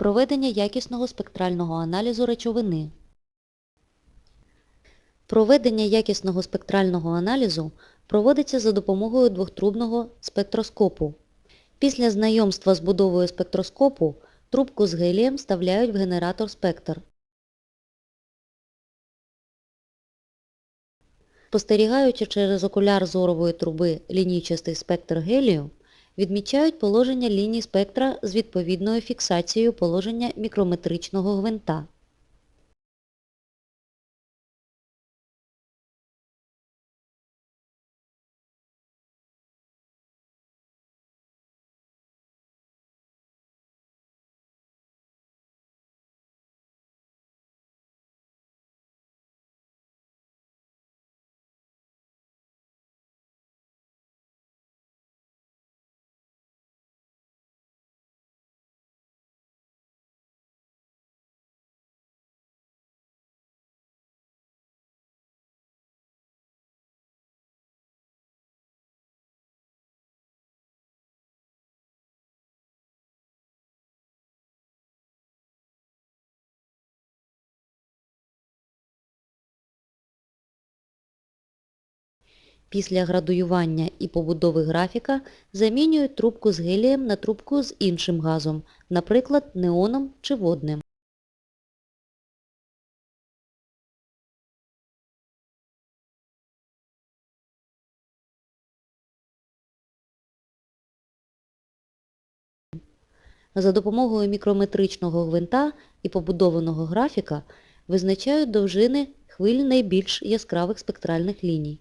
Проведення якісного спектрального аналізу речовини. Проведення якісного спектрального аналізу проводиться за допомогою двохтрубного спектроскопу. Після знайомства з будовою спектроскопу трубку з гелієм вставляють в генератор спектр. Спостерігаючи через окуляр зорової труби лінійчастий спектр гелію, відмічають положення ліній спектра з відповідною фіксацією положення мікрометричного гвинта. Після градуювання і побудови графіка замінюють трубку з гелієм на трубку з іншим газом, наприклад, неоном чи водним. За допомогою мікрометричного гвинта і побудованого графіка визначають довжини хвиль найбільш яскравих спектральних ліній.